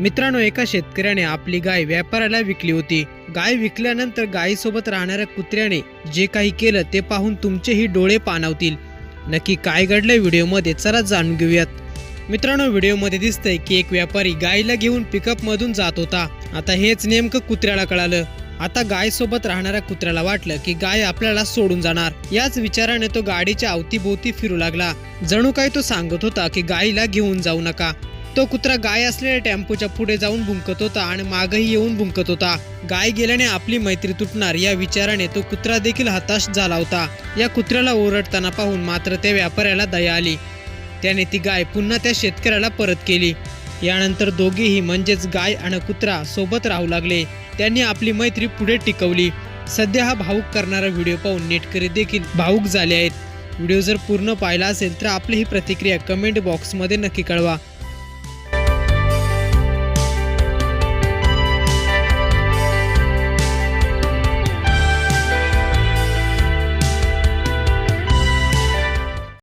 मित्रांनो एका शेतकऱ्याने आपली गाय व्यापाऱ्याला विकली होती. गाय विकल्यानंतर गायीसोबत राहणाऱ्या कुत्र्याने जे काही केलं ते पाहून तुमचेही डोळे पाणावतील. नक्की काय घडलंय व्हिडिओमध्ये चला जाणून घेऊयात. मित्रांनो व्हिडिओमध्ये दिसतंय की एक व्यापारी गायीला घेऊन पिकअपमधून जात होता. आता हेच नेमकं कुत्र्याला कळालं. आता गाय सोबत राहणाऱ्या कुत्र्याला वाटलं की गाय आपल्याला सोडून जाणार. याच विचाराने तो गाडीच्या अवतीभोवती फिरू लागला. जणू काय तो सांगत होता की गायीला घेऊन जाऊ नका. तो कुत्रा गाय असलेल्या टेम्पोच्या पुढे जाऊन भुंकत होता आणि मागही येऊन भुंकत होता. गाय गेल्याने आपली मैत्री तुटणार या विचाराने तो कुत्रा देखील हताश झाला होता. या कुत्र्याला ओरडताना पाहून मात्र त्या व्यापाऱ्याला दया आली. त्याने ती गाय पुन्हा त्या शेतकऱ्याला परत केली. यानंतर दोघेही म्हणजेच गाय आणि कुत्रा सोबत राहू लागले. त्यांनी आपली मैत्री पुढे टिकवली. सध्या हा भाऊक करणारा व्हिडिओ पाहून नेटकरी देखील भाऊक झाले आहेत. व्हिडिओ जर पूर्ण पाहिला असेल तर आपली ही प्रतिक्रिया कमेंट बॉक्समध्ये नक्की कळवा.